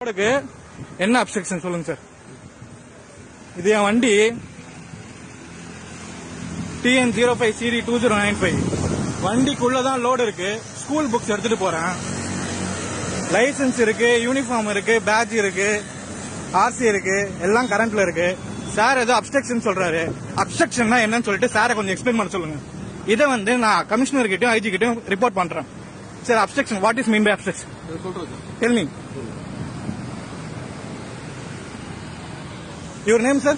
ரோடுக்கு என்ன அப்செக்ஷன் சொல்லுங்க சார் இது என் வண்டி. TN zero five CD two zero nine five வண்டிக்குள்ளதான் load இருக்கு. ஸ்கூல் புக்ஸ் எடுத்துட்டு போறேன். லைசென்ஸ் இருக்கு யூனிஃபார்ம் இருக்கு பேட்ச் இருக்கு ஆர்சி இருக்கு எல்லாம் கரண்ட்ல இருக்கு. சார் ஏதோ அப்செக்ஷன் சொல்றாரு. அப்செக்ஷன்னா என்னன்னு சொல்லிட்டு சாரை கொஞ்சம் எக்ஸ்பிளைன் பண்ண சொல்லுங்க. இதை வந்து நான் கமிஷனர் கிட்டயும் ஐஜி கிட்டயும் ரிப்போர்ட் பண்றேன். Sir objection what is mean by objection tell me Your name, sir?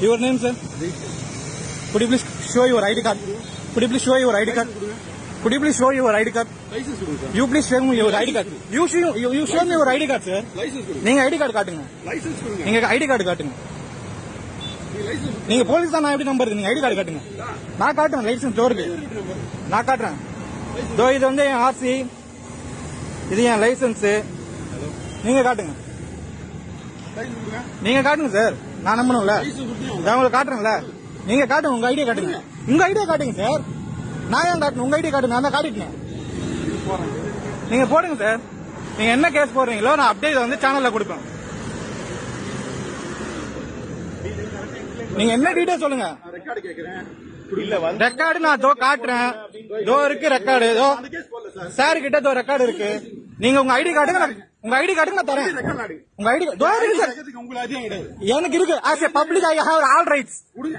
Your name, sir? Could you please show your ID card? Could you please show your ID card? Could you please show your ID card? You please show me your ID card. You show, you, you show me your ID card, sir. நீங்க ID card காட்டுங்க நீங்க ID card காட்டுங்க நீங்க police தான் நான் எப்படி நம்புறது நீங்க ஐடி கார்டு காட்டுங்க நான் காட்டுறேன் லைசன்ஸ் டோருக்கு நான் காட்டுறேன் இதோ இது வந்து என் ஆர்சி இது என் லைசன்ஸ் நீங்க காட்டுங்க நீங்க காட்டுங்க சார். நான் நம்பணும்ல. நான் உங்களுக்கு காட்டுறேன்ல. நீங்க காட்டுங்க உங்க ஐடியா காட்டுங்க. உங்க ஐடியா காட்டுங்க சார். நான் ஏன் காட்டணும்? உங்க ஐடியா காட்டுங்க நான் தான் காட்டிட்டேன் நீங்க போடுங்க சார். நீங்க என்ன கேஸ் போடுறீங்களோ நான் அப்டேட் வந்து சேனல்ல கொடுப்பேன். நீங்க என்ன டீடைல் சொல்லுங்க? ரெக்கார்டு நான் தோ காட்டுறேன். தோ இருக்கு ரெக்கார்டு தோ சார் கிட்ட தோ ரெக்கார்டு இருக்கு. நீங்க உங்க ஐடி காட்டுங்க நான்- உங்க ஐடி காட்டுங்க நான் தரேன். உங்க ஐடி தோ இருக்கு சார் எனக்கு இருக்கு. As a public I have all rights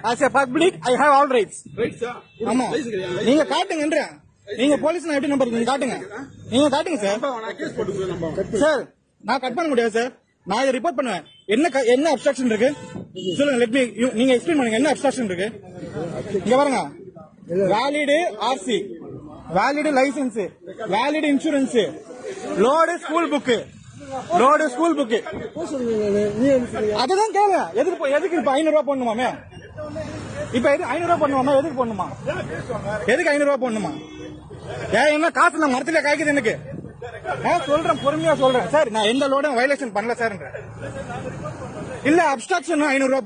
as a public I have all rights ஆமா. நீங்க காட்டுங்கன்ற நீங்க போலீஸ் நான் எப்படி நம்பர் நீங்க காட்டுங்க. நீங்க காட்டுங்க சார் சார் நான் கட் பண்ண முடியாது சார் நான் இதை ரிப்போர்ட் பண்ணுவேன். என்ன என்ன அப்ஸ்ட்ரக்ஷன் இருக்கு? சொல்லுங்க லெட் மீ நீங்க எக்ஸ்பிளைன் பண்ணுங்க என்ன அப்ஸ்ட்ரக்ஷன் இருக்கு? இங்க பாருங்க. Valid RC valid licence valid insurance load school book. Load school book. அதுதான் கேளு. எதுக்கு எதுக்கு இப்ப ஐநூறு ரூபா போடணுமாமே? இப்ப எது ஐநூறு ரூபா பண்ணுமா எதுக்கு போடணுமா? எதுக்கு ஐநூறு ரூபா போடணுமா? ஏன் என்ன காசு நான் மரத்துல காய்க்குது எனக்கு? நான் சொல்றேன் பொறுமையா சொல்றேன். சார் நான் எந்த லோடும் வயலேஷன் பண்ணல சார் இல்ல அப்ஸ்ட்ராக்ஷன் ஐநூறு ரூபா